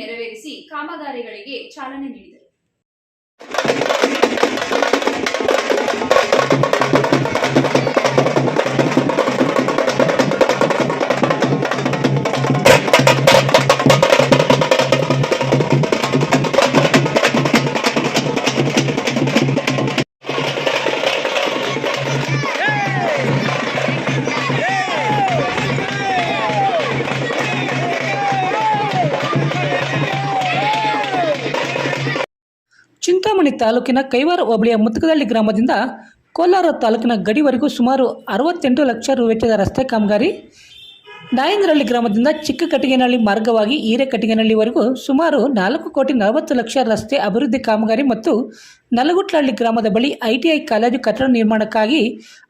ನೆರವೇರಿಸಿ ಕಾಮಗಾರಿಗಳಿಗೆ ಚಾಲನೆ ನೀಡಿದರು. ಚಿಂತಾಮಣಿ ತಾಲೂಕಿನ ಕೈವಾರ ಹೋಬಳಿಯ ಮುತ್ತಕದಳ್ಳಿ ಗ್ರಾಮದಿಂದ ಕೋಲಾರ ತಾಲೂಕಿನ ಗಡಿವರೆಗೂ ಸುಮಾರು ಅರವತ್ತೆಂಟು ಲಕ್ಷ ರು ವೆಚ್ಚದ ರಸ್ತೆ ಕಾಮಗಾರಿ ನಾಯಂಗರಹಳ್ಳಿ ಗ್ರಾಮದಿಂದ ಚಿಕ್ಕ ಕಟ್ಟಿಗೆನಹಳ್ಳಿ ಮಾರ್ಗವಾಗಿ ಹಿರೇಕಟ್ಟಿಗೆನಹಳ್ಳಿವರೆಗೂ ಸುಮಾರು ನಾಲ್ಕು ಕೋಟಿ ನಲವತ್ತು ಲಕ್ಷ ರಸ್ತೆ ಅಭಿವೃದ್ಧಿ ಕಾಮಗಾರಿ ಮತ್ತು ನಲಗುಟ್ಲಹಳ್ಳಿ ಗ್ರಾಮದ ಬಳಿ ಐಟಿಐ ಕಾಲೇಜು ಕಟ್ಟಡ ನಿರ್ಮಾಣಕ್ಕಾಗಿ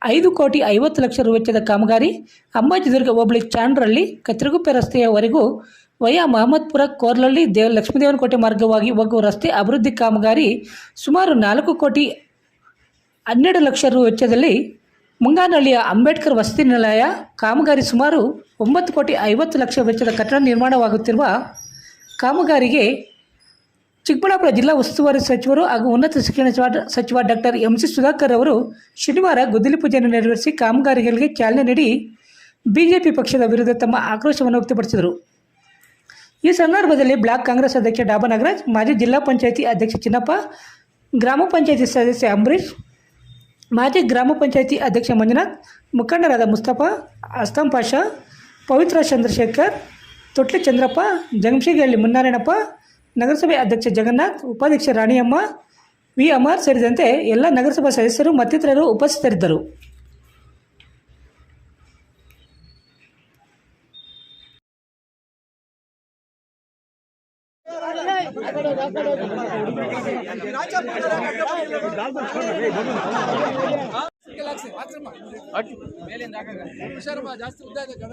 ಐದು ಕೋಟಿ ಐವತ್ತು ಲಕ್ಷ ರು ವೆಚ್ಚದ ಕಾಮಗಾರಿ, ಅಂಬಾಜಿದುರ್ಗ ಹೋಬಳಿ ಚಾಂಡ್ರಹಳ್ಳಿ ಕತ್ತರಗುಪ್ಪೆ ರಸ್ತೆಯವರೆಗೂ ವಯಾ ಮಹಮ್ಮದ್ಪುರ ಕೋರ್ಲಳ್ಳಿ ದೇವ ಲಕ್ಷ್ಮೀದೇವನಕೋಟೆ ಮಾರ್ಗವಾಗಿ ಒಗ್ಗುವ ರಸ್ತೆ ಅಭಿವೃದ್ಧಿ ಕಾಮಗಾರಿ ಸುಮಾರು ನಾಲ್ಕು ಕೋಟಿ ಹನ್ನೆರಡು ಲಕ್ಷ ರು ವೆಚ್ಚದಲ್ಲಿ ಮುಂಗಾನಹಳ್ಳಿಯ ಅಂಬೇಡ್ಕರ್ ವಸತಿ ನಿಲಯ ಕಾಮಗಾರಿ ಸುಮಾರು ಒಂಬತ್ತು ಕೋಟಿ ಐವತ್ತು ಲಕ್ಷ ವೆಚ್ಚದ ಕಟ್ಟಡ ನಿರ್ಮಾಣವಾಗುತ್ತಿರುವ ಕಾಮಗಾರಿಗೆ ಚಿಕ್ಕಬಳ್ಳಾಪುರ ಜಿಲ್ಲಾ ಉಸ್ತುವಾರಿ ಸಚಿವರು ಹಾಗೂ ಉನ್ನತ ಶಿಕ್ಷಣ ಸಚಿವ- ಡಾಕ್ಟರ್ ಎಂ ಸಿ ಸುಧಾಕರ್ ಅವರು ಶನಿವಾರ ಗುದ್ದಲಿ ಪೂಜೆಯನ್ನು ನೆರವೇರಿಸಿ ಕಾಮಗಾರಿಗಳಿಗೆ ಚಾಲನೆ ನೀಡಿ ಬಿಜೆಪಿ ಪಕ್ಷದ ವಿರುದ್ಧ ತಮ್ಮ ಆಕ್ರೋಶವನ್ನು ವ್ಯಕ್ತಪಡಿಸಿದರು. ಈ ಸಂದರ್ಭದಲ್ಲಿ ಬ್ಲಾಕ್ ಕಾಂಗ್ರೆಸ್ ಅಧ್ಯಕ್ಷ ಡಾಬಾ ನಾಗರಾಜ್, ಮಾಜಿ ಜಿಲ್ಲಾ ಪಂಚಾಯಿತಿ ಅಧ್ಯಕ್ಷ ಚಿನ್ನಪ್ಪ, ಗ್ರಾಮ ಪಂಚಾಯಿತಿ ಸದಸ್ಯ ಅಂಬರೀಶ್ ಮಾಜಿ ಗ್ರಾಮ ಪಂಚಾಯಿತಿ ಅಧ್ಯಕ್ಷ ಮಂಜುನಾಥ್, ಮುಖಂಡರಾದ ಮುಸ್ತಫ ಅಸ್ತಂ ಪಾಷಾ, ಪವಿತ್ರ ಚಂದ್ರಶೇಖರ್, ತೊಟ್ಲಿ ಚಂದ್ರಪ್ಪ ಜಂಗಮಶಿಗಳ್ಳಿ ಮುನ್ನಾರಾಯಣಪ್ಪ ನಗರಸಭೆ ಅಧ್ಯಕ್ಷ ಜಗನ್ನಾಥ್, ಉಪಾಧ್ಯಕ್ಷ ರಾಣಿಯಮ್ಮ, ವಿ ಅಮರ್ ಸೇರಿದಂತೆ ಎಲ್ಲ ನಗರಸಭಾ ಸದಸ್ಯರು ಮತ್ತಿತರರು ಉಪಸ್ಥಿತರಿದ್ದರು. ಶರ್ಮ ಜಾಸ್ತಿ ಉದ್ದ ಇದೆ ಕಡ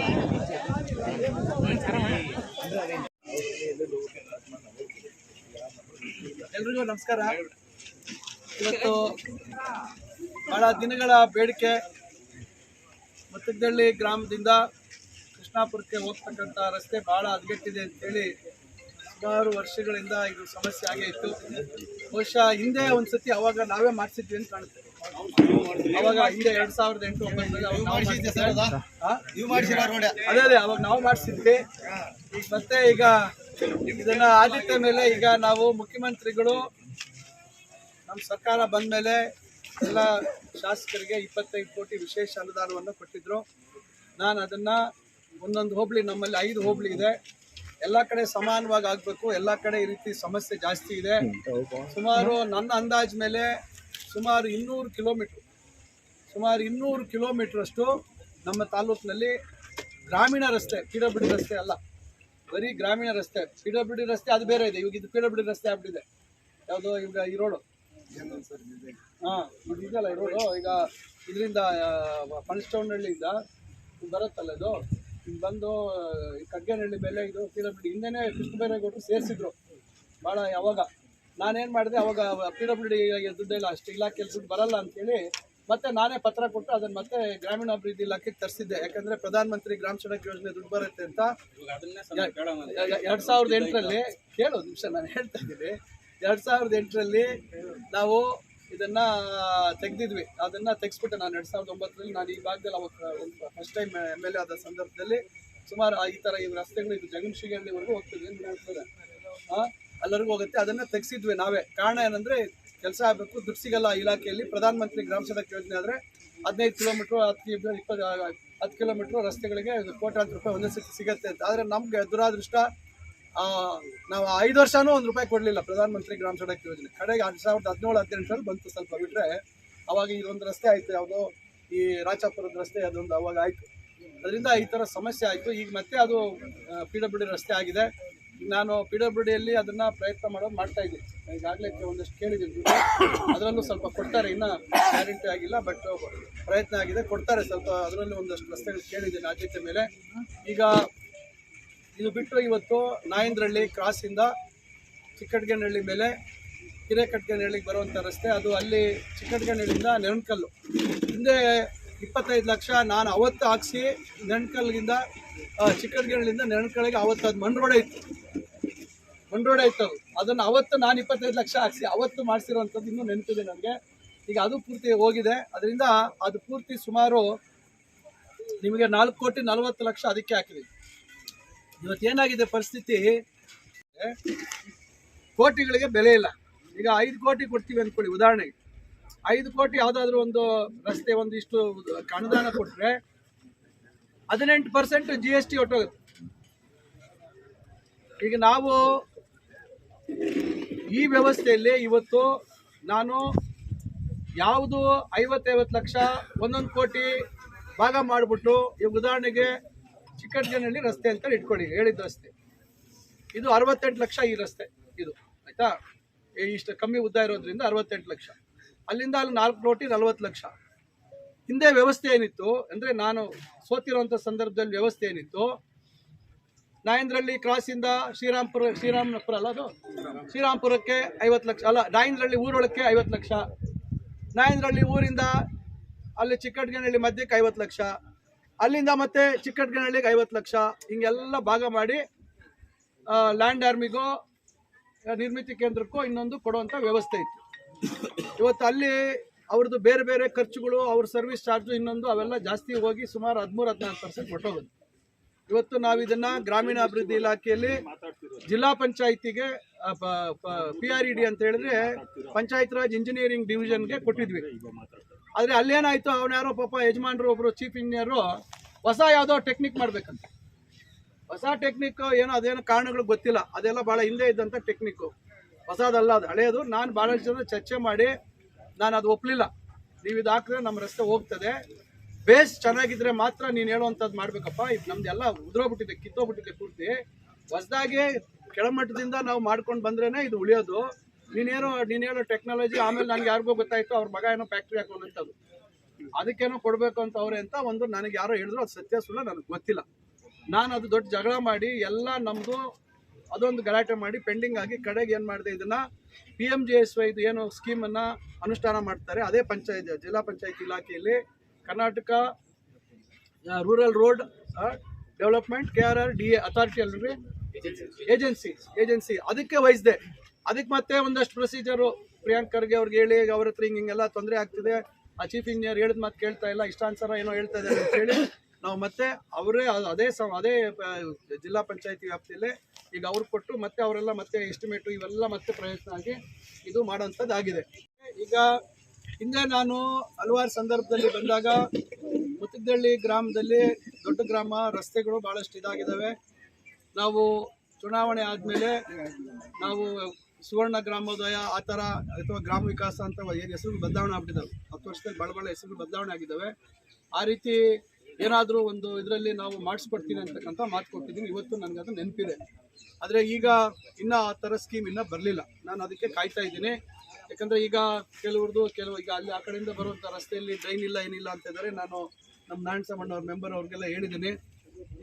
ನಮಸ್ಕಾರ. ಇವತ್ತು ಬಹಳ ದಿನಗಳ ಬೇಡಿಕೆ ಮತ್ತದಳ್ಳಿ ಗ್ರಾಮದಿಂದ ಕೃಷ್ಣಾಪುರಕ್ಕೆ ಹೋಗ್ತಕ್ಕಂಥ ರಸ್ತೆ ಬಹಳ ಹದಗೆಟ್ಟಿದೆ ಅಂತೇಳಿ ಸುಮಾರು ವರ್ಷಗಳಿಂದ ಇದು ಸಮಸ್ಯೆ ಆಗೇ ಇತ್ತು. ಬಹುಶಃ ಹಿಂದೆ ಒಂದ್ಸತಿ ಅವಾಗ ನಾವೇ ಮಾಡಿಸಿದ್ವಿ ಅಂತ ಕಾಣುತ್ತೆ. ಅವಾಗ ಹಿಂದೆ ಎರಡ್ ಸಾವಿರದ ಎಂಟು. ಹಾ? ಅದೇ ಅದೇ ಅವಾಗ ನಾವು ಮಾಡಿಸಿದ್ವಿ. ಮತ್ತೆ ಈಗ ಇದನ್ನ ಆದಿತ್ಯ ಮೇಲೆ ಈಗ ನಾವು ಮುಖ್ಯಮಂತ್ರಿಗಳು ನಮ್ಮ ಸರ್ಕಾರ ಬಂದ ಮೇಲೆ ಎಲ್ಲ ಶಾಸಕರಿಗೆ ಇಪ್ಪತ್ತೈದು ಕೋಟಿ ವಿಶೇಷ ಅನುದಾನವನ್ನು ಕೊಟ್ಟಿದ್ರು. ನಾನು ಅದನ್ನ ಒಂದೊಂದು ಹೋಬಳಿ ನಮ್ಮಲ್ಲಿ ಐದು ಹೋಬಳಿ ಇದೆ. ಎಲ್ಲ ಕಡೆ ಸಮಾನವಾಗಿ ಆಗಬೇಕು. ಎಲ್ಲ ಕಡೆ ಈ ರೀತಿ ಸಮಸ್ಯೆ ಜಾಸ್ತಿ ಇದೆ. ಸುಮಾರು ನನ್ನ ಅಂದಾಜ್ ಮೇಲೆ ಸುಮಾರು ಇನ್ನೂರು ಕಿಲೋಮೀಟ್ರ್, ಸುಮಾರು ಇನ್ನೂರು ಕಿಲೋಮೀಟ್ರಷ್ಟು ನಮ್ಮ ತಾಲೂಕಿನಲ್ಲಿ ಗ್ರಾಮೀಣ ರಸ್ತೆ ಪಿ ರಸ್ತೆ ಅಲ್ಲ, ಬರೀ ಗ್ರಾಮೀಣ ರಸ್ತೆ ಪಿ ರಸ್ತೆ ಅದು ಬೇರೆ ಇದೆ. ಇವಾಗ ಇದು ಪಿ ಡಬ್ಲ್ಯೂ ರಸ್ತೆ ಆಗ್ಬಿಟ್ಟಿದೆ. ಯಾವುದೋ ಈಗ ಈ ರೋಡು. ಹಾಂ ಇದು ಇದೆಯಲ್ಲ ರೋಡು ಈಗ ಇದರಿಂದ ಫಣಸ್ಟೌನಹಳ್ಳಿಯಿಂದ ಬರುತ್ತಲ್ಲ ಇದು. ಬಂದು ಈ ಕಗ್ಗೇನಹಳ್ಳಿ ಮೇಲೆ ಇದು ಪಿಡಬ್ಲ್ಯೂ ಡಿ ಹಿಂದೆನೇ ಕೃಷ್ಣ ಬೈರೇಗೌಡರು ಸೇರಿಸಿದ್ರು. ಭಾಳ ಯಾವಾಗ? ನಾನೇನು ಮಾಡಿದೆ ಅವಾಗ ಪಿ ಡಬ್ಲ್ಯೂ ಡಿ ದುಡ್ಡು ಇಲ್ಲ ಅಷ್ಟು ಇಲಾಖೆಯಲ್ಲಿ ದುಡ್ಡು ಬರಲ್ಲ ಅಂತೇಳಿ ಮತ್ತೆ ನಾನೇ ಪತ್ರ ಕೊಟ್ಟು ಅದನ್ನು ಮತ್ತೆ ಗ್ರಾಮೀಣಾಭಿವೃದ್ಧಿ ಇಲಾಖೆಗೆ ತರಿಸಿದ್ದೆ. ಯಾಕಂದ್ರೆ ಪ್ರಧಾನಮಂತ್ರಿ ಗ್ರಾಮ ಸಡಕ್ ಯೋಜನೆ ದುಡ್ಡು ಬರುತ್ತೆ ಅಂತ. ಎರಡ್ ಸಾವಿರದ ಎಂಟರಲ್ಲಿ ಕೇಳು ನಿಮಿಷ ನಾನು ಹೇಳ್ತಾ ಇದ್ದೀನಿ. ಎರಡ್ ಸಾವಿರದ ಎಂಟರಲ್ಲಿ ನಾವು ಇದನ್ನ ತೆಗೆದಿದ್ವಿ. ಅದನ್ನ ತೆಗೆಸ್ಬಿಟ್ಟೆ ನಾನು ಎರಡು ಸಾವಿರದ ಒಂಬತ್ತರಲ್ಲಿ ನಾನು ಈ ಭಾಗದಲ್ಲಿ ಅವಾಗ ಫಸ್ಟ್ ಟೈಮ್ ಎಂ ಎಲ್ ಆದ ಸಂದರ್ಭದಲ್ಲಿ ಸುಮಾರು ಈ ತರ ಈ ರಸ್ತೆಗಳು ಇದು ಜಗನ್ಶಿಗಳ್ಳಿವರೆಗೂ ಹೋಗ್ತದೆ ಅಂತ ಹೋಗ್ತದೆ ಆ, ಅಲ್ಲರಿಗೂ ಹೋಗುತ್ತೆ. ಅದನ್ನ ತೆಗ್ಸಿದ್ವಿ ನಾವೇ. ಕಾರಣ ಏನಂದ್ರೆ ಕೆಲಸ ಆಗಬೇಕು ದುಡ್ಡು ಸಿಗಲ್ಲ ಇಲಾಖೆಯಲ್ಲಿ. ಪ್ರಧಾನಮಂತ್ರಿ ಗ್ರಾಮ ಸಡಕ್ ಯೋಜನೆ ಆದರೆ ಹದಿನೈದು ಕಿಲೋಮೀಟ್ರು ಹತ್ತು ಇಪ್ಪತ್ತು ಹತ್ತು ಕಿಲೋಮೀಟ್ರ್ ರಸ್ತೆಗಳಿಗೆ ಕೋಟ್ಯಾಂತರ ರೂಪಾಯಿ ಒಂದೇ ಸಿಗುತ್ತೆ ಅಂತ. ಆದರೆ ನಮಗೆ ದುರಾದೃಷ್ಟ ನಾವು ಐದು ವರ್ಷನೂ ಒಂದು ರೂಪಾಯಿ ಕೊಡಲಿಲ್ಲ ಪ್ರಧಾನಮಂತ್ರಿ ಗ್ರಾಮ ಸಡಕ್ ಯೋಜನೆ. ಕಡೆಗೆ ಎರಡು ಸಾವಿರದ ಹದಿನೇಳು ಹದಿನೆಂಟರಲ್ಲಿ ಬಂತು ಸ್ವಲ್ಪ ಬಿಟ್ಟರೆ ಅವಾಗ ಇದೊಂದು ರಸ್ತೆ ಆಯಿತು, ಯಾವುದೋ ಈ ರಾಚಾಪುರದ ರಸ್ತೆ, ಅದೊಂದು ಅವಾಗ ಆಯಿತು. ಅದರಿಂದ ಈ ಥರ ಸಮಸ್ಯೆ ಆಯಿತು. ಈಗ ಮತ್ತೆ ಅದು ಪಿ ಡಬ್ಲ್ಯೂ ಡಿ ರಸ್ತೆ ಆಗಿದೆ. ನಾನು ಪಿ ಡಬ್ಲ್ಯೂ ಡಿಯಲ್ಲಿ ಅದನ್ನು ಪ್ರಯತ್ನ ಮಾಡೋದು ಮಾಡ್ತಾ ಇದ್ದೀನಿ. ಈಗಾಗಲೇ ಒಂದಷ್ಟು ಕೇಳಿದ್ದೀನಿ. ಅದರಲ್ಲೂ ಸ್ವಲ್ಪ ಕೊಡ್ತಾರೆ, ಇನ್ನೂ ಗ್ಯಾರಂಟಿ ಆಗಿಲ್ಲ, ಬಟ್ ಪ್ರಯತ್ನ ಆಗಿದೆ. ಕೊಡ್ತಾರೆ ಸ್ವಲ್ಪ, ಅದರಲ್ಲೂ ಒಂದಷ್ಟು ರಸ್ತೆಗಳು ಕೇಳಿದ್ದೀನಿ ಆದ್ಯತೆ ಮೇಲೆ. ಈಗ ಇದು ಬಿಟ್ಟು ಇವತ್ತು ನಾಯಂದ್ರಹಳ್ಳಿ ಕ್ರಾಸಿಂದ ಚಿಕ್ಕಡ್ಗನಹಳ್ಳಿ ಮೇಲೆ ಹಿರೇಕಟ್ಗನಹಳ್ಳಿಗೆ ಬರುವಂಥ ರಸ್ತೆ. ಅದು ಅಲ್ಲಿ ಚಿಕ್ಕಡ್ಗನಹಳ್ಳಿಯಿಂದ ನೆರಣ್ಕಲ್ಲು ಹಿಂದೆ ಇಪ್ಪತ್ತೈದು ಲಕ್ಷ ನಾನು ಅವತ್ತು ಹಾಕ್ಸಿ ನೆರಣ್ಕಲ್ಗಿಂದ ಚಿಕ್ಕಡ್ಗನಹಳ್ಳಿಯಿಂದ ನೆರಣ್ಕಲ್ಗೆ ಅವತ್ತು ಅದು ಮಂಡ್ರೋಡೆ ರೋಡೇ ಇತ್ತು. ಮಂಡ್ರೋಡೆ ರೋಡೇ ಇತ್ತು ಅದು. ಅದನ್ನು ಅವತ್ತು ನಾನು ಇಪ್ಪತ್ತೈದು ಲಕ್ಷ ಹಾಕ್ಸಿ ಅವತ್ತು ಮಾಡಿಸಿರೋವಂಥದ್ದು ಇನ್ನೂ ನೆನಪಿದೆ ನನಗೆ. ಈಗ ಅದು ಪೂರ್ತಿ ಹೋಗಿದೆ. ಅದರಿಂದ ಅದು ಪೂರ್ತಿ ಸುಮಾರು ನಿಮಗೆ ನಾಲ್ಕು ಕೋಟಿ ನಲವತ್ತು ಲಕ್ಷ ಅದಕ್ಕೆ ಹಾಕಿದೆ ಇವತ್ತು ಏನಾಗಿದೆ ಪರಿಸ್ಥಿತಿ? ಕೋಟಿಗಳಿಗೆ ಬೆಲೆ ಇಲ್ಲ. ಈಗ ಐದು ಕೋಟಿ ಕೊಡ್ತೀವಿ ಅಂದ್ಕೊಳ್ಳಿ ಉದಾಹರಣೆಗೆ. ಐದು ಕೋಟಿ ಯಾವುದಾದ್ರೂ ಒಂದು ರಸ್ತೆ ಒಂದು ಇಷ್ಟು ಅನುದಾನ ಕೊಟ್ಟರೆ ಹದಿನೆಂಟು ಪರ್ಸೆಂಟ್ ಜಿ ಎಸ್ ಟಿ ಹೊಟ್ಟೋಗುತ್ತೆ ಈಗ ನಾವು ಈ ವ್ಯವಸ್ಥೆಯಲ್ಲಿ ಇವತ್ತು ನಾನು ಯಾವುದು ಐವತ್ತೈವತ್ತು ಲಕ್ಷ ಒಂದೊಂದು ಕೋಟಿ ಭಾಗ ಮಾಡಿಬಿಟ್ಟು, ಈಗ ಉದಾಹರಣೆಗೆ ಚಿಕ್ಕಡ್ಗನಹಳ್ಳಿ ರಸ್ತೆ ಅಂತ ಇಟ್ಕೊಳ್ಳಿ ಹೇಳಿದ್ದು ರಸ್ತೆ ಇದು ಅರವತ್ತೆಂಟು ಲಕ್ಷ ಈ ರಸ್ತೆ, ಇದು, ಆಯ್ತಾ? ಇಷ್ಟು ಕಮ್ಮಿ ಉದ್ದ ಇರೋದ್ರಿಂದ ಅರವತ್ತೆಂಟು ಲಕ್ಷ. ಅಲ್ಲಿಂದ ಅಲ್ಲಿ ನಾಲ್ಕು ಕೋಟಿ ನಲವತ್ತು ಲಕ್ಷ. ಹಿಂದೆ ವ್ಯವಸ್ಥೆ ಏನಿತ್ತು, ಅಂದರೆ ನಾನು ಸೋತಿರೋಂಥ ಸಂದರ್ಭದಲ್ಲಿ ವ್ಯವಸ್ಥೆ ಏನಿತ್ತು ನಾಯಂದ್ರಳ್ಳಿ ಕ್ರಾಸಿಂದ ಶ್ರೀರಾಮ್ಪುರ ಶ್ರೀರಾಮ್ಪುರ ಅಲ್ಲ ಅದು? ಶ್ರೀರಾಮ್ಪುರಕ್ಕೆ ಐವತ್ತು ಲಕ್ಷ, ಅಲ್ಲ, ನಾಯಂದ್ರಹಳ್ಳಿ ಊರೊಳಕ್ಕೆ ಐವತ್ತು ಲಕ್ಷ. ನಾಯಂದ್ರಹಳ್ಳಿ ಊರಿಂದ ಅಲ್ಲಿ ಚಿಕ್ಕಡ್ಗನಹಳ್ಳಿ ಮಧ್ಯಕ್ಕೆ ಐವತ್ತು ಲಕ್ಷ. ಅಲ್ಲಿಂದ ಮತ್ತೆ ಚಿಕ್ಕಟ್ಗನಹಳ್ಳಿಗೆ ಐವತ್ತು ಲಕ್ಷ, ಹಿಂಗೆಲ್ಲ ಭಾಗ ಮಾಡಿ ಲ್ಯಾಂಡ್ ಆರ್ಮಿಗೋ ನಿರ್ಮಿತಿ ಕೇಂದ್ರಕ್ಕೂ ಇನ್ನೊಂದು ಕೊಡುವಂಥ ವ್ಯವಸ್ಥೆ ಇತ್ತು. ಇವತ್ತು ಅಲ್ಲಿ ಅವ್ರದ್ದು ಬೇರೆ ಬೇರೆ ಖರ್ಚುಗಳು, ಅವ್ರ ಸರ್ವಿಸ್ ಚಾರ್ಜು ಇನ್ನೊಂದು, ಅವೆಲ್ಲ ಜಾಸ್ತಿ ಹೋಗಿ ಸುಮಾರು ಹದಿಮೂರು, ಹದಿನಾಲ್ಕು ಪರ್ಸೆಂಟ್ ಹೊಟ್ಟೋಗುತ್ತೆ ಇವತ್ತು ನಾವು ಇದನ್ನ ಗ್ರಾಮೀಣಾಭಿವೃದ್ಧಿ ಇಲಾಖೆಯಲ್ಲಿ ಜಿಲ್ಲಾ ಪಂಚಾಯಿತಿಗೆ ಪಿ ಆರ್ ಇ ಡಿ ಅಂತ ಹೇಳಿದ್ರೆ ಪಂಚಾಯತ್ ರಾಜ್ ಇಂಜಿನಿಯರಿಂಗ್ ಡಿವಿಷನ್ಗೆ ಕೊಟ್ಟಿದ್ವಿ. ಆದರೆ ಅಲ್ಲೇನಾಯಿತು? ಅವ್ನ ಯಾರೋ ಪಾಪ ಯಜಮಾನರು ಒಬ್ಬರು ಚೀಫ್ ಇಂಜಿನಿಯರು ಹೊಸ ಯಾವುದೋ ಟೆಕ್ನಿಕ್ ಮಾಡಬೇಕಂತ. ಹೊಸ ಟೆಕ್ನಿಕ್ ಏನೋ ಅದೇನೋ ಕಾರಣಗಳು ಗೊತ್ತಿಲ್ಲ. ಅದೆಲ್ಲ ಭಾಳ ಹಿಂದೆ ಇದ್ದಂಥ ಟೆಕ್ನಿಕ್ಕು ಹೊಸದಲ್ಲ ಅದು. ಹಳೆಯದು ನಾನು ಭಾಳಷ್ಟು ಜನ ಚರ್ಚೆ ಮಾಡಿ ನಾನು ಅದು ಒಪ್ಪಲಿಲ್ಲ ನೀವು ಇದು ಹಾಕಿದ್ರೆ ನಮ್ಮ ರಸ್ತೆ ಹೋಗ್ತದೆ. ಬೇಸ್ ಚೆನ್ನಾಗಿದ್ರೆ ಮಾತ್ರ ನೀನು ಹೇಳುವಂಥದ್ದು ಮಾಡಬೇಕಪ್ಪ. ಇದು ನಮ್ದೆಲ್ಲ ಉದುರೋಗ್ಬಿಟ್ಟಿದೆ, ಕಿತ್ತೋಗ್ಬಿಟ್ಟಿದೆ ಪೂರ್ತಿ. ಹೊಸದಾಗಿ ಕೆಳಮಟ್ಟದಿಂದ ನಾವು ಮಾಡ್ಕೊಂಡು ಬಂದ್ರೇನೆ ಇದು ಉಳಿಯೋದು. ನೀನೇನೋ ಹೇಳೋ ಟೆಕ್ನಾಲಜಿ ಆಮೇಲೆ ನನಗೆ ಯಾರಿಗೋ ಗೊತ್ತಾಯ್ತು, ಅವ್ರ ಮಗ ಏನೋ ಫ್ಯಾಕ್ಟ್ರಿ ಅದು ಅದಕ್ಕೇನೋ ಕೊಡಬೇಕು ಅಂತ ಅವ್ರೆ ಅಂತ ಒಂದು ನನಗೆ ಯಾರೋ ಹೇಳಿದ್ರು, ಅದು ಸತ್ಯ ಸುಳ್ಳು, ನನಗೆ ಗೊತ್ತಿಲ್ಲ. ನಾನು ಅದು ದೊಡ್ಡ ಜಗಳ ಮಾಡಿ, ಎಲ್ಲ ನಮ್ಮದು ಅದೊಂದು ಗಲಾಟೆ ಮಾಡಿ ಪೆಂಡಿಂಗ್ ಆಗಿ ಕಡೆಗೆ ಏನು ಮಾಡಿದೆ ಇದನ್ನ ಪಿ ಎಂ ಜಿ ಎಸ್ ವೈದು ಏನು ಸ್ಕೀಮನ್ನು ಅನುಷ್ಠಾನ ಮಾಡ್ತಾರೆ, ಅದೇ ಪಂಚಾಯತ್, ಜಿಲ್ಲಾ ಪಂಚಾಯತ್ ಇಲಾಖೆಯಲ್ಲಿ. Karnataka rural road development K R R D A authority ಅಲ್ರಿ? ಏಜೆನ್ಸಿ ಏಜೆನ್ಸಿ ಅದಕ್ಕೆ ವಹಿಸಿದೆ ಅದಕ್ಕೆ ಮತ್ತೆ ಒಂದಷ್ಟು ಪ್ರೊಸೀಜರು. ಪ್ರಿಯಾಂಕರ್ಗೆ ಅವ್ರಿಗೆ ಹೇಳಿ, ಅವ್ರ ಹತ್ರ ಹಿಂಗೆ ಹಿಂಗೆಲ್ಲ ತೊಂದರೆ ಆಗ್ತಿದೆ. ಆ ಚೀಫ್ ಇಂಜಿನಿಯರ್ ಹೇಳಿದ ಮಾತು ಕೇಳ್ತಾ ಇಲ್ಲ ಇಷ್ಟಾನ್ಸರ ಏನೋ ಹೇಳ್ತಾ ಇದ್ದಾರೆ ಅಂತ ಹೇಳಿ ನಾವು ಮತ್ತೆ ಅವರೇ ಅದ್- ಅದೇ ಜಿಲ್ಲಾ ಪಂಚಾಯತಿ ವ್ಯಾಪ್ತಿಯಲ್ಲಿ ಈಗ ಅವ್ರು ಕೊಟ್ಟು ಮತ್ತೆ ಅವರೆಲ್ಲ ಮತ್ತೆ ಎಸ್ಟಿಮೇಟು ಇವೆಲ್ಲ ಮತ್ತೆ ಪ್ರಯತ್ನ ಆಗಿ ಇದು ಮಾಡೋಂಥದ್ದು ಆಗಿದೆ ಈಗ ಹಿಂದೆ ನಾನು ಹಲವಾರು ಸಂದರ್ಭದಲ್ಲಿ ಬಂದಾಗ ಮುತ್ತಿದ್ದಳ್ಳಿ ಗ್ರಾಮದಲ್ಲಿ ದೊಡ್ಡ ಗ್ರಾಮ, ರಸ್ತೆಗಳು ಭಾಳಷ್ಟು ಇದಾಗಿದ್ದಾವೆ ನಾವು ಚುನಾವಣೆ ಆದಮೇಲೆ ನಾವು ಸುವರ್ಣ ಗ್ರಾಮೋದಯ, ಆ ಥರ ಅಥವಾ ಗ್ರಾಮ ವಿಕಾಸ ಅಂತ ಏನು ಹೆಸರು ಬದಲಾವಣೆ ಆಗ್ಬಿಟ್ಟಿದ್ದಾವೆ ಹತ್ತು ವರ್ಷದಲ್ಲಿ ಭಾಳ ಭಾಳ ಹೆಸರು ಬದಲಾವಣೆ ಆಗಿದ್ದಾವೆ. ಆ ರೀತಿ ಏನಾದರೂ ಒಂದು ಇದರಲ್ಲಿ ನಾವು ಮಾಡಿಸ್ಕೊಡ್ತೀನಿ ಅಂತಕ್ಕಂಥ ಮಾತು ಕೊಟ್ಟಿದ್ದೀನಿ. ಇವತ್ತು ನನಗೆ ಅದು ನೆನಪಿದೆ. ಆದರೆ ಈಗ ಇನ್ನೂ ಆ ಥರ ಸ್ಕೀಮ್ ಇನ್ನೂ ಬರಲಿಲ್ಲ. ನಾನು ಅದಕ್ಕೆ ಕಾಯ್ತಾ ಇದ್ದೀನಿ. ಯಾಕಂದರೆ ಈಗ ಕೆಲವ್ರದ್ದು ಕೆಲವು ಈಗ ಅಲ್ಲಿ ಆ ಕಡೆಯಿಂದ ಬರುವಂಥ ರಸ್ತೆಯಲ್ಲಿ ಡ್ರೈನ್ ಇಲ್ಲ, ಏನಿಲ್ಲ ಅಂತ ಇದ್ದಾರೆ. ನಾನು ನಮ್ಮ ನಾರಾಯಣ ಸಾಮಣ್ಣ ಅವ್ರ ಮೆಂಬರ್ ಅವ್ರಿಗೆಲ್ಲ ಹೇಳಿದ್ದೀನಿ.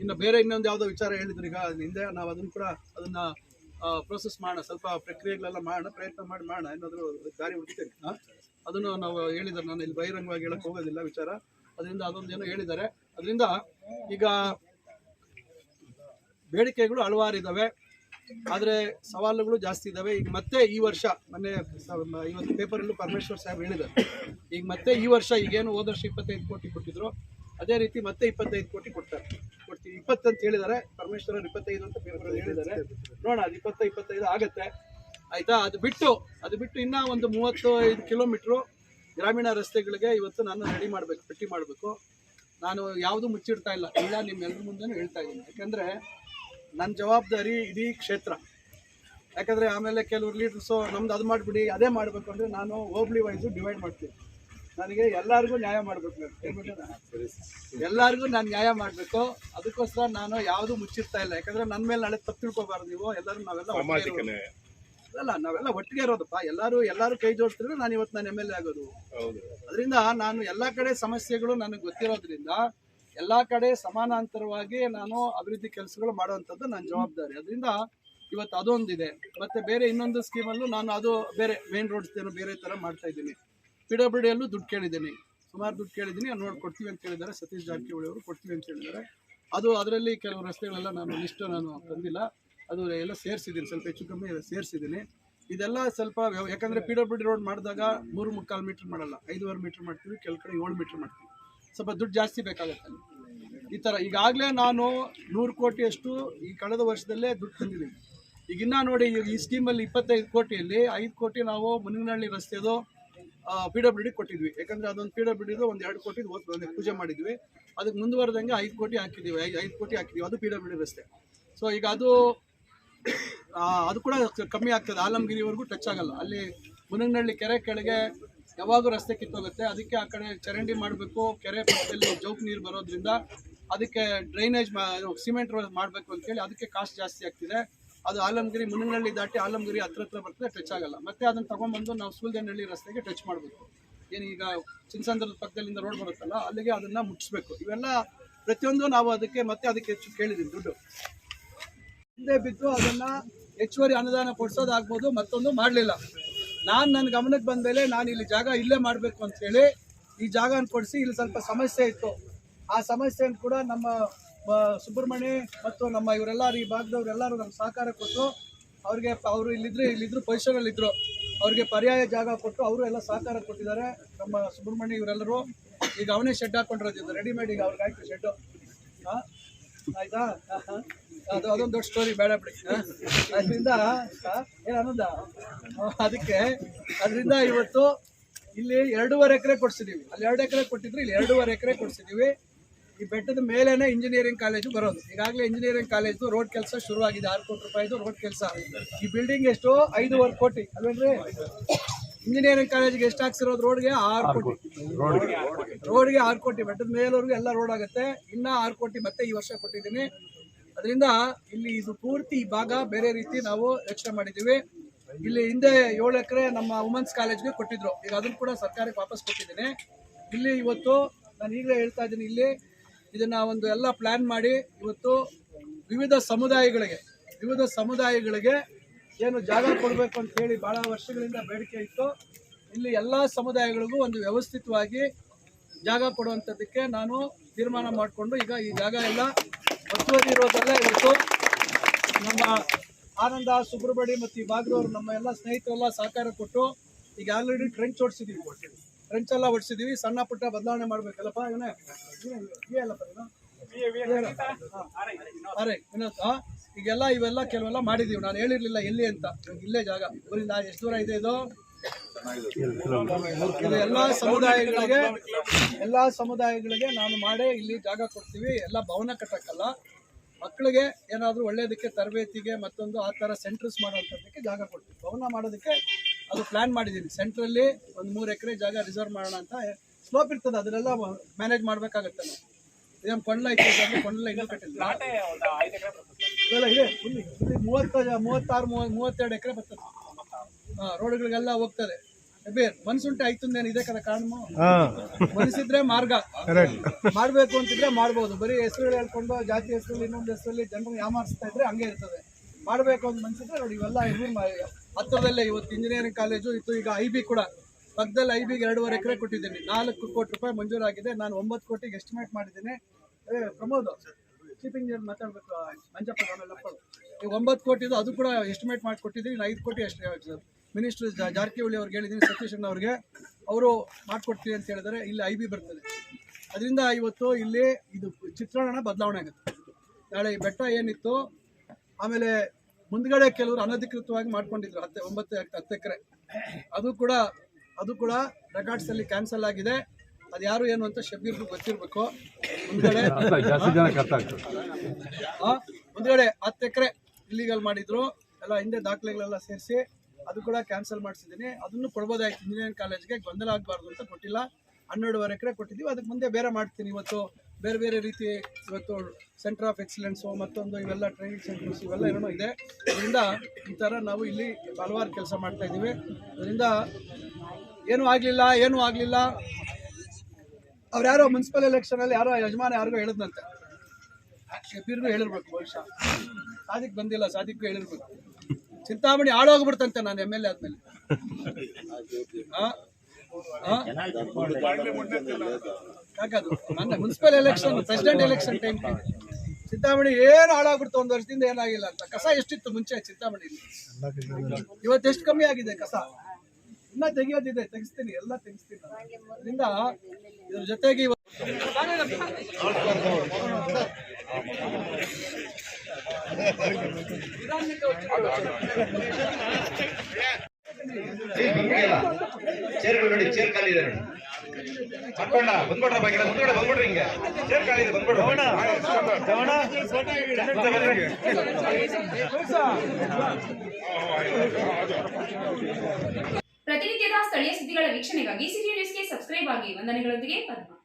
ಇನ್ನು ಬೇರೆ ಇನ್ನೊಂದು ಯಾವುದೋ ವಿಚಾರ ಹೇಳಿದ್ರು ಈಗ ಹಿಂದೆ, ನಾವು ಅದನ್ನು ಕೂಡ ಅದನ್ನು ಪ್ರೋಸೆಸ್ ಮಾಡೋಣ ಸ್ವಲ್ಪ ಪ್ರಕ್ರಿಯೆಗಳೆಲ್ಲ ಮಾಡೋಣ ಪ್ರಯತ್ನ ಮಾಡಿ ಮಾಡೋಣ ಏನಾದರೂ ದಾರಿ ಹುಡುಕ್ತೇನೆ. ಅದನ್ನು ನಾವು ಹೇಳಿದ್ದಾರೆ, ನಾನು ಇಲ್ಲಿ ಬಹಿರಂಗವಾಗಿ ಹೇಳಕ್ಕೆ ಹೋಗೋದಿಲ್ಲ ವಿಚಾರ. ಅದರಿಂದ ಅದೊಂದು ಏನೋ ಹೇಳಿದ್ದಾರೆ. ಅದರಿಂದ ಈಗ ಬೇಡಿಕೆಗಳು ಹಲವಾರು ಆದರೆ ಸವಾಲುಗಳು ಜಾಸ್ತಿ ಇದ್ದಾವೆ. ಈಗ ಮತ್ತೆ ಈ ವರ್ಷ, ಮೊನ್ನೆ ಇವತ್ತು ಪೇಪರಲ್ಲೂ ಪರಮೇಶ್ವರ್ ಸಾಹೇಬ್ ಹೇಳಿದ್ದಾರೆ. ಈಗ ಮತ್ತೆ ಈ ವರ್ಷ ಈಗೇನು ಹೋದ ವರ್ಷ ಇಪ್ಪತ್ತೈದು ಕೋಟಿ ಕೊಟ್ಟಿದ್ರು. ಅದೇ ರೀತಿ ಮತ್ತೆ ಇಪ್ಪತ್ತೈದು ಕೋಟಿ ಕೊಡ್ತಾರೆ. ಕೊಡ್ತೀವಿ ಇಪ್ಪತ್ತು ಅಂತ ಹೇಳಿದ್ದಾರೆ. ಪರಮೇಶ್ವರ ಇಪ್ಪತ್ತೈದು ಅಂತ ಹೇಳಿದ್ದಾರೆ. ನೋಡೋಣ, ಅದು ಇಪ್ಪತ್ತ, ಇಪ್ಪತ್ತೈದು ಆಗುತ್ತೆ. ಆಯ್ತಾ? ಅದು ಬಿಟ್ಟು ಅದು ಬಿಟ್ಟು ಇನ್ನೂ ಒಂದು ಮೂವತ್ತೈದು ಕಿಲೋಮೀಟ್ರು ಗ್ರಾಮೀಣ ರಸ್ತೆಗಳಿಗೆ ಇವತ್ತು ನಾನು ರೆಡಿ ಮಾಡಬೇಕು, ಪಟ್ಟಿ ಮಾಡಬೇಕು. ನಾನು ಯಾವುದು ಮುಚ್ಚಿಡ್ತಾ ಇಲ್ಲ. ಇಲ್ಲ ನಿಮ್ಮೆಲ್ಲರ ಮುಂದೆನೂ ಹೇಳ್ತಾ ಇದ್ದೀನಿ. ಯಾಕಂದರೆ ನನ್ನ ಜವಾಬ್ದಾರಿ ಇಡೀ ಕ್ಷೇತ್ರ. ಯಾಕಂದರೆ ಆಮೇಲೆ ಕೆಲವರು ಲೀಡರ್ಸು ನಮ್ದು ಅದು ಮಾಡಿಬಿಡಿ, ಅದೇ ಮಾಡಬೇಕು ಅಂದರೆ ನಾನು ಹೋಬ್ಳಿ ವೈಸು ಡಿವೈಡ್ ಮಾಡ್ತೀನಿ. ನನಗೆ ಎಲ್ಲರಿಗೂ ನ್ಯಾಯ ಮಾಡಬೇಕು. ಎಲ್ಲರಿಗೂ ನಾನು ನ್ಯಾಯ ಮಾಡಬೇಕು. ಅದಕ್ಕೋಸ್ಕರ ನಾನು ಯಾವುದೂ ಮುಚ್ಚಿರ್ತಾ ಇಲ್ಲ. ಯಾಕಂದ್ರೆ ನನ್ನ ಮೇಲೆ ನಾಳೆ ತಪ್ಪು ತಿಳ್ಕೊಬಾರ್ದು ನೀವು. ಎಲ್ಲರೂ ನಾವೆಲ್ಲ. ಅಲ್ಲ ನಾವೆಲ್ಲ ಒಟ್ಟಿಗೆ ಇರೋದಪ್ಪ. ಎಲ್ಲರೂ ಎಲ್ಲರೂ ಕೈ ಜೋಡಿಸಿದ್ರೆ ನಾನು ಇವತ್ತು ನಾನು ಎಂ ಎಲ್ ಎ ಆಗೋದು. ಅದರಿಂದ ನಾನು ಎಲ್ಲ ಕಡೆ ಸಮಸ್ಯೆಗಳು ನನಗೆ ಗೊತ್ತಿರೋದ್ರಿಂದ ಎಲ್ಲ ಕಡೆ ಸಮಾನಾಂತರವಾಗಿ ನಾನು ಅಭಿವೃದ್ಧಿ ಕೆಲಸಗಳು ಮಾಡುವಂಥದ್ದು ನನ್ನ ಜವಾಬ್ದಾರಿ. ಅದರಿಂದ ಇವತ್ತು ಅದೊಂದಿದೆ. ಮತ್ತೆ ಬೇರೆ ಇನ್ನೊಂದು ಸ್ಕೀಮಲ್ಲೂ ನಾನು ಅದು ಬೇರೆ ಮೇನ್ ರೋಡ್ಸ್ ಏನೋ ಬೇರೆ ಥರ ಮಾಡ್ತಾ ಇದ್ದೀನಿ. ಪಿ ದುಡ್ಡು ಕೇಳಿದ್ದೀನಿ. ಸುಮಾರು ದುಡ್ಡು ಕೇಳಿದ್ದೀನಿ ನೋಡಿ ಕೊಡ್ತೀವಿ ಅಂತ ಹೇಳಿದ್ದಾರೆ. ಸತೀಶ್ ಜಾರಕಿಹೊಳಿ ಅವರು ಕೊಡ್ತೀವಿ ಅಂತ ಹೇಳಿದ್ದಾರೆ. ಅದು ಅದರಲ್ಲಿ ಕೆಲವು ರಸ್ತೆಗಳೆಲ್ಲ ನಾನು ಲಿಸ್ಟು ನಾನು ತಂದಿಲ್ಲ. ಅದು ಎಲ್ಲ ಸೇರಿಸಿದ್ದೀನಿ, ಸ್ವಲ್ಪ ಹೆಚ್ಚು ಕಮ್ಮಿ ಸೇರಿಸಿದ್ದೀನಿ. ಇದೆಲ್ಲ ಸ್ವಲ್ಪ ಯಾಕಂದರೆ ಪಿ ಡಬ್ಲ್ಯೂ ಡಿ ರೋಡ್ ಮಾಡಿದಾಗ ಮೂರು ಮುಕ್ಕಾಲು ಮೀಟ್ರ್ ಮಾಡಲ್ಲ, ಐದುವರೆ ಮೀಟ್ರ್ ಮಾಡ್ತೀವಿ ಕೆಲ ಕಡೆ ಏಳು ಮೀಟ್ರ್ ಮಾಡ್ತೀವಿ. ಸ್ವಲ್ಪ ದುಡ್ಡು ಜಾಸ್ತಿ ಬೇಕಾಗುತ್ತೆ ಈ ಥರ ಈಗಾಗಲೇ ನಾನು ನೂರು ಕೋಟಿಯಷ್ಟು ಈ ಕಳೆದ ವರ್ಷದಲ್ಲೇ ದುಡ್ಡು ತಂದಿದ್ದೀನಿ. ಈಗ ಇನ್ನೂ ನೋಡಿ ಈ ಸ್ಕೀಮಲ್ಲಿ ಇಪ್ಪತ್ತೈದು ಕೋಟಿಯಲ್ಲಿ, ಐದು ಕೋಟಿ ನಾವು ಮುನಿನಹಳ್ಳಿ ರಸ್ತೆದು ಪಿ ಡಬ್ಲ್ಯೂ ಕೊಟ್ಟಿದ್ವಿ. ಯಾಕಂದ್ರೆ ಅದೊಂದು ಪಿ ಡಬ್ಲ್ಯೂ ಒಂದು ಎರಡು ಕೋಟಿ ಪೂಜೆ ಮಾಡಿದ್ವಿ. ಅದಕ್ಕೆ ಮುಂದುವರೆದಂಗೆ ಐದು ಕೋಟಿ ಹಾಕಿದ್ದೀವಿ ಐದು ಕೋಟಿ ಹಾಕಿದ್ದೀವಿ ಅದು ಪಿ ಡಬ್ಲ್ಯೂ ಡಿ ರಸ್ತೆ. ಸೊ ಈಗ ಅದು ಅದು ಕೂಡ ಕಮ್ಮಿ ಆಗ್ತದೆ. ಆಲಮಗಿರಿವರೆಗೂ ಟಚ್ ಆಗಲ್ಲ. ಅಲ್ಲಿ ಮುನಂಗನಹಳ್ಳಿ ಕೆರೆ ಕೆಳಗೆ ಯಾವಾಗೂ ರಸ್ತೆ ಕಿತ್ತೋಗುತ್ತೆ. ಅದಕ್ಕೆ ಆ ಕಡೆ ಚರಂಡಿ ಮಾಡಬೇಕು. ಕೆರೆ ಪಕ್ಕದಲ್ಲಿ ಜೌಕ್ ನೀರು ಬರೋದ್ರಿಂದ ಅದಕ್ಕೆ ಡ್ರೈನೇಜ್ ಸಿಮೆಂಟ್ ಮಾಡಬೇಕು ಅಂತೇಳಿ ಅದಕ್ಕೆ ಕಾಸ್ಟ್ ಜಾಸ್ತಿ ಆಗ್ತಿದೆ. ಅದು ಆಲಮಗಿರಿ ಮುನಗನಹಳ್ಳಿ ದಾಟಿ ಆಲಮಗಿರಿ ಹತ್ರ ಹತ್ರ ಬರ್ತದೆ ಟಚ್ ಆಗಲ್ಲ. ಮತ್ತೆ ಅದನ್ನು ತಗೊಂಡ್ಬಂದು ನಾವು ಸೂಲ್ದೇನಹಳ್ಳಿ ರಸ್ತೆಗೆ ಟಚ್ ಮಾಡಬೇಕು. ಏನು ಈಗ ಚಿನ್ಸಂದ್ರದ ಪಕ್ಕದಲ್ಲಿಂದ ರೋಡ್ ಬರುತ್ತಲ್ಲ, ಅಲ್ಲಿಗೆ ಅದನ್ನು ಮುಟ್ಟಿಸ್ಬೇಕು ಇವೆಲ್ಲ ಪ್ರತಿಯೊಂದು ನಾವು ಅದಕ್ಕೆ ಮತ್ತೆ ಅದಕ್ಕೆ ಹೆಚ್ಚು ಕೇಳಿದ್ದೀವಿ ದುಡ್ಡು. ಹಿಂದೆ ಬಿದ್ದು ಅದನ್ನ ಹೆಚ್ಚುವರಿ ಅನುದಾನ ಕೊಡ್ಸೋದಾಗ್ಬೋದು ಮತ್ತೊಂದು ಮಾಡಲಿಲ್ಲ. ನಾನು ನನ್ನ ಗಮನಕ್ಕೆ ಬಂದ ಮೇಲೆ ನಾನು ಇಲ್ಲಿ ಜಾಗ ಇಲ್ಲೇ ಮಾಡಬೇಕು ಅಂತ ಹೇಳಿ ಈ ಜಾಗನ ಕೊಡಿಸಿ ಇಲ್ಲಿ ಸ್ವಲ್ಪ ಸಮಸ್ಯೆ ಇತ್ತು. ಆ ಸಮಸ್ಯೆಯನ್ನು ಕೂಡ ನಮ್ಮ ಆ, ಸುಬ್ರಹ್ಮಣ್ಯ ಮತ್ತು ನಮ್ಮ ಇವರೆಲ್ಲರೂ ಈ ಭಾಗದವರೆಲ್ಲರೂ ನಮ್ಗೆ ಸಹಕಾರ ಕೊಟ್ಟು ಅವ್ರಿಗೆ ಅವರು ಇಲ್ಲಿದ್ರು ಇಲ್ಲಿದ್ರು ಪೊಸಿಷನಲ್ಲಿದ್ದರು ಅವ್ರಿಗೆ ಪರ್ಯಾಯ ಜಾಗ ಕೊಟ್ಟು ಅವರು ಎಲ್ಲ ಸಹಕಾರ ಕೊಟ್ಟಿದ್ದಾರೆ. ನಮ್ಮ ಸುಬ್ರಹ್ಮಣ್ಯ ಇವರೆಲ್ಲರೂ ಈಗ ಅವನೇ ಶೆಡ್ ಹಾಕೊಂಡಿರೋದು ರೆಡಿಮೇಡ್ ಈಗ ಅವ್ರಿಗೆ ಆಯ್ತು ಶೆಡ್ಡು ಹಾಂ? ಆಯ್ತಾ? ಅದು ಅದೊಂದು ದೊಡ್ಡ ಸ್ಟೋರಿ ಬೇಡ ಬಿಡಿ? ಅದರಿಂದ ಏನು ಅನ್ನೋದ ಅದಕ್ಕೆ ಅದರಿಂದ ಇವತ್ತು ಇಲ್ಲಿ ಎರಡೂವರೆ ಎಕರೆ ಕೊಡ್ಸಿದ್ದೀವಿ ಅಲ್ಲಿ ಎರಡು ಎಕರೆ ಕೊಟ್ಟಿದ್ರು ಇಲ್ಲಿ ಎರಡೂವರೆ ಎಕರೆ ಕೊಡ್ಸಿದೀವಿ. ಈ ಬೆಟ್ಟದ ಮೇಲೇನೆ ಇಂಜಿನಿಯರಿಂಗ್ ಕಾಲೇಜು ಬರೋದು. ಈಗಾಗಲೇ ಇಂಜಿನಿಯರಿಂಗ್ ಕಾಲೇಜು ರೋಡ್ ಕೆಲಸ ಶುರುವಾಗಿದೆ. ಆರು ಕೋಟಿ ರೂಪಾಯಿದು ರೋಡ್ ಕೆಲಸ. ಈ ಬಿಲ್ಡಿಂಗ್ ಎಷ್ಟು? ಐದೂವರೆ ಕೋಟಿ. ಅಲ್ವೇನ್ರಿ? ಇಂಜಿನಿಯರಿಂಗ್ ಕಾಲೇಜಿಗೆ ಎಷ್ಟು ಹಾಕ್ಸಿರೋದು ರೋಡ್ಗೆ ಆರು ಕೋಟಿ. ರೋಡ್ಗೆ ಆರು ಕೋಟಿ. ಬೆಟ್ಟದ ಮೇಲವರೆಗೂ ಎಲ್ಲ ರೋಡ್ ಆಗುತ್ತೆ. ಇನ್ನ ಆರು ಕೋಟಿ ಮತ್ತೆ ಈ ವರ್ಷ ಕೊಟ್ಟಿದ್ದೀನಿ. ಅದರಿಂದ ಇಲ್ಲಿ ಇದು ಪೂರ್ತಿ ಈ ಭಾಗ ಬೇರೆ ರೀತಿ ನಾವು ರಕ್ಷಣೆ ಮಾಡಿದ್ದೀವಿ. ಇಲ್ಲಿ ಹಿಂದೆ ಏಳು ಎಕರೆ ನಮ್ಮ ವುಮೆನ್ಸ್ ಕಾಲೇಜ್ಗೆ ಕೊಟ್ಟಿದ್ರು. ಈಗ ಅದನ್ನು ಕೂಡ ಸರ್ಕಾರಕ್ಕೆ ವಾಪಸ್ ಕೊಟ್ಟಿದ್ದೀನಿ. ಇಲ್ಲಿ ಇವತ್ತು ನಾನು ಈಗಲೇ ಹೇಳ್ತಾ ಇದ್ದೀನಿ ಇಲ್ಲಿ ಇದನ್ನ ಒಂದು ಎಲ್ಲ ಪ್ಲಾನ್ ಮಾಡಿ ಇವತ್ತು ವಿವಿಧ ಸಮುದಾಯಗಳಿಗೆ ವಿವಿಧ ಸಮುದಾಯಗಳಿಗೆ ಏನು ಜಾಗ ಕೊಡಬೇಕು ಅಂತ ಹೇಳಿ ಭಾಳ ವರ್ಷಗಳಿಂದ ಬೇಡಿಕೆ ಇತ್ತು. ಇಲ್ಲಿ ಎಲ್ಲ ಸಮುದಾಯಗಳಿಗೂ ಒಂದು ವ್ಯವಸ್ಥಿತವಾಗಿ ಜಾಗ ಕೊಡುವಂಥದ್ದಕ್ಕೆ ನಾನು ತೀರ್ಮಾನ ಮಾಡಿಕೊಂಡು ಈಗ ಈ ಜಾಗ ಎಲ್ಲ ಒತ್ತುವರಿ ಇರೋದೆಲ್ಲ ಇವತ್ತು ನಮ್ಮ ಆನಂದ ಸುಬ್ರಬಡಿ ಮತ್ತು ಈ ಬಾಗ್ರವರು ನಮ್ಮ ಎಲ್ಲ ಸ್ನೇಹಿತರೆಲ್ಲ ಸಹಕಾರ ಕೊಟ್ಟು ಈಗ ಆಲ್ರೆಡಿ ಟ್ರೆಂಚ್ ಓಡಿಸಿದ್ದೀವಿ ಟ್ರೆಂಚ್ ಎಲ್ಲ ಹೊಡ್ಸಿದೀವಿ ಸಣ್ಣ ಪುಟ್ಟ ಬದಲಾವಣೆ ಮಾಡ್ಬೇಕಲ್ಲಪ್ಪ ಇವನೇ. ಅರೆ ಈಗೆಲ್ಲ ಇವೆಲ್ಲ ಕೆಲವೆಲ್ಲ ಮಾಡಿದೀವಿ ನಾನು ಹೇಳಿರ್ಲಿಲ್ಲ ಎಲ್ಲಿ ಅಂತ. ಇಲ್ಲೇ ಜಾಗ. ಊರಿಂದ ಎಷ್ಟು ದೂರ ಇದೆ ಇದು? ಎಲ್ಲ ಎಲ್ಲಾ ಸಮುದಾಯಗಳಿಗೆ ಎಲ್ಲಾ ಸಮುದಾಯಗಳಿಗೆ ನಾನು ಮಾಡಿ ಇಲ್ಲಿ ಜಾಗ ಕೊಡ್ತೀವಿ ಎಲ್ಲ ಭವನ ಕಟ್ಟಕ್ಕಲ್ಲ. ಮಕ್ಕಳಿಗೆ ಏನಾದರೂ ಒಳ್ಳೇದಕ್ಕೆ ತರಬೇತಿಗೆ ಮತ್ತೊಂದು ಆ ಥರ ಸೆಂಟರ್ಸ್ ಮಾಡೋಂಥದ್ದಕ್ಕೆ ಜಾಗ ಕೊಡ್ತೀವಿ. ಭವನ ಮಾಡೋದಕ್ಕೆ ಅದು ಪ್ಲಾನ್ ಮಾಡಿದ್ದೀನಿ ಸೆಂಟ್ರಲ್ಲಿ ಒಂದು ಮೂರು ಎಕರೆ ಜಾಗ ರಿಸರ್ವ್ ಮಾಡೋಣ ಅಂತ ಸ್ಲೋಪ್ ಇರ್ತದೆ ಅದನ್ನೆಲ್ಲ ಮ್ಯಾನೇಜ್ ಮಾಡಬೇಕಾಗತ್ತೆ ನಾವು. ಇದೇನು ಕೊಂಡ್ಲ ಇತ್ತು ಕೊಂಡ್ಲ ಇನ್ನೂ ಕಟ್ಟಿಲ್ಲ. ಇದೆ ಫುಲ್ ಮೂವತ್ತ ಮೂವತ್ತಾರು ಮೂವ- ಮೂವತ್ತೆರಡು ಎಕರೆ ಬರ್ತದೆ. ಹಾಂ ರೋಡ್ಗಳಿಗೆಲ್ಲ ಹೋಗ್ತದೆ. ಬೇರೆ ಮನ್ಸುಂಟೆ ಆಯ್ತಂದೇನು ಇದೆ ಕದ ಕಾರಣ ಮನಸ್ಸಿದ್ರೆ ಮಾರ್ಗ. ಮಾಡ್ಬೇಕು ಅಂತಿದ್ರೆ ಮಾಡ್ಬೋದು. ಬರೀ ಹೆಸರು ಹೇಳ್ಕೊಂಡು ಜಾತಿ ಹೆಸರು ಇನ್ನೊಂದು ಹೆಸರಲ್ಲಿ ಜನರು ಯಾಮಾರಿಸ್ತಾ ಇದ್ರೆ ಹಂಗೆ ಇರ್ತದೆ. ಮಾಡಬೇಕು ಅಂತ ಮನ್ಸಿದ್ರೆ ನೋಡಿ ಇವೆಲ್ಲ ಇವ್ರು ಹತ್ರದಲ್ಲೇ ಇವತ್ತು ಇಂಜಿನಿಯರಿಂಗ್ ಕಾಲೇಜು ಇತ್ತು ಈಗ ಐ ಬಿ ಕೂಡ. ಪಕ್ಕದಲ್ಲಿ ಐ ಬಿಗೆ ಎರಡೂವರೆ ಎಕರೆ ಕೊಟ್ಟಿದ್ದೀನಿ. ನಾಲ್ಕು ಕೋಟಿ ರೂಪಾಯಿ ಮಂಜೂರಾಗಿದೆ. ನಾನು ಒಂಬತ್ತು ಕೋಟಿಗೆ ಎಸ್ಟಿಮೇಟ್ ಮಾಡಿದ್ದೀನಿ. ಪ್ರಮೋದ್ ಚೀಫ್ ಇಂಜಿನಿಯರ್ ಮಾತಾಡ್ಬೇಕು, ಮಂಜಪ್ಪ ಈಗ ಒಂಬತ್ತು ಕೋಟಿದು ಅದು ಕೂಡ ಎಸ್ಟಿಮೇಟ್ ಮಾಡಿ ಕೊಟ್ಟಿದ್ದೀನಿ. ಇನ್ನು ಐದು ಕೋಟಿ ಎಷ್ಟು ಮಿನಿಸ್ಟರ್ ಜಾರಕಿಹೊಳಿ ಅವ್ರಿಗೆ ಹೇಳಿದ್ದೀನಿ, ಸತೀಶ್ ಅವ್ರಿಗೆ. ಅವರು ಮಾಡಿಕೊಡ್ತೀವಿ ಅಂತ ಹೇಳಿದರೆ ಇಲ್ಲಿ ಐ ಬಿ ಬರ್ತದೆ. ಅದರಿಂದ ಇವತ್ತು ಇಲ್ಲಿ ಇದು ಚಿತ್ರಣ ಬದಲಾವಣೆ ಆಗುತ್ತೆ. ನಾಳೆ ಈ ಬೆಟ್ಟ ಏನಿತ್ತು, ಆಮೇಲೆ ಮುಂದ್ಗಡೆ ಕೆಲವರು ಅನಧಿಕೃತವಾಗಿ ಮಾಡ್ಕೊಂಡಿದ್ರು ಹತ್ತು ಒಂಬತ್ತು ಹತ್ತು ಎಕರೆ. ಅದು ಕೂಡ ಅದು ಕೂಡ ರೆಕಾರ್ಡ್ಸಲ್ಲಿ ಕ್ಯಾನ್ಸಲ್ ಆಗಿದೆ. ಅದು ಯಾರು ಏನು ಅಂತ ಶಬೀರ್ಗೂ ಗೊತ್ತಿರಬೇಕು. ಮುಂದ್ಗಡೆ ಮುಂದ್ಗಡೆ ಹತ್ತು ಎಕರೆ ಇಲ್ಲಿಗಲ್ ಮಾಡಿದ್ರು. ಎಲ್ಲ ಹಿಂದೆ ದಾಖಲೆಗಳೆಲ್ಲ ಸೇರಿಸಿ ಅದು ಕೂಡ ಕ್ಯಾನ್ಸಲ್ ಮಾಡಿಸಿದ್ದೀನಿ. ಅದನ್ನು ಕೊಡ್ಬೋದಾಯ್ತು. ಇಂಜಿನಿಯರಿಂಗ್ ಕಾಲೇಜ್ಗೆ ಗೊಂದಲ ಆಗಬಾರ್ದು ಅಂತ ಕೊಟ್ಟಿಲ್ಲ. ಹನ್ನೆರಡುವರೆ ಎಕರೆ ಕೊಟ್ಟಿದ್ದೀವಿ. ಅದಕ್ಕೆ ಮುಂದೆ ಬೇರೆ ಮಾಡ್ತೀನಿ ಇವತ್ತು. ಬೇರೆ ಬೇರೆ ರೀತಿ ಇವತ್ತು ಸೆಂಟರ್ ಆಫ್ ಎಕ್ಸಲೆನ್ಸು ಮತ್ತೊಂದು ಇವೆಲ್ಲ ಟ್ರೈನಿಂಗ್ ಸೆಂಟರ್ಸ್ ಇವೆಲ್ಲ ಏನೋ ಇದೆ. ಅದರಿಂದ ಈ ಥರ ನಾವು ಇಲ್ಲಿ ಹಲವಾರು ಕೆಲಸ ಮಾಡ್ತಾ ಇದ್ದೀವಿ. ಅದರಿಂದ ಏನೂ ಆಗಲಿಲ್ಲ ಏನೂ ಆಗಲಿಲ್ಲ. ಅವ್ರು ಯಾರೋ ಮುನ್ಸಿಪಲ್ ಎಲೆಕ್ಷನಲ್ಲಿ ಯಾರೋ ಯಜಮಾನ ಯಾರಿಗೂ ಹೇಳಿದ್ನಂತೆ. ಶಬೀರ್ಗೂ ಹೇಳಿರ್ಬೇಕು ಬಹುಶಃ. ಸಾದಿಕ್ ಬಂದಿಲ್ಲ ಸಾದಿಕ್ಗೂ ಹೇಳಿರ್ಬೇಕು. ಚಿಂತಾಮಣಿ ಹಾಳೋಗ್ಬಿಡ್ತಂತೆ ನಾನು ಎಂ ಎಲ್ ಎ ಆದಮೇಲೆ. ಆ? ಮೊನ್ನೆ municipal election president election time Chintamani ಏನು ಹಾಳಾಗ್ಬಿಡ್ತು ಒಂದು ವರ್ಷದಿಂದ ಏನಾಗಿಲ್ಲ ಅಂತ. ಕಸ ಎಷ್ಟಿತ್ತು ಮುಂಚೆ ಚಿಂತಾಮಣಿಲಿ? ಇವತ್ತು ಎಷ್ಟು ಕಮ್ಮಿ ಆಗಿದೆ ಕಸ? ಇನ್ನ ತೆಗಿಯೋದಿದೆ, ತೆಗಿಸ್ತೀನಿ, ಎಲ್ಲ ತೆಗಿಸ್ತೀನಿ. ಅದರಿಂದ ಇದ್ರ ಜೊತೆಗೆ ಇವತ್ತು ಚೇರ್ಗಳು ನೋಡಿ ಚೇರ್ ಖಾಲಿ ಇದೆ ನೋಡಿ. ಮಾಡ್ಕೊಂಡ ಬಂದ್ಬಿಡ್ರ ಬಾಗಿಲ ಮುಂದ್ಗಡೆ ಬಂದ್ಬಿಡ್ರಿ ಹಿಂಗೆ. ಚೇರ್ ಖಾಲಿ ಇದೆ ಬಂದ್ಬಿಡ್ರಿ ಪ್ರತಿನಿತ್ಯದ ಸ್ಥಳೀಯ ಸುದ್ದಿಗಳ ವೀಕ್ಷಣೆಗಾಗಿ ಸಿಟಿ ನ್ಯೂಸ್ಗೆ ಸಬ್ಸ್ಕ್ರೈಬ್ ಆಗಿ ವಂದನೆಗಳೊಂದಿಗೆ ಪದ್ಮ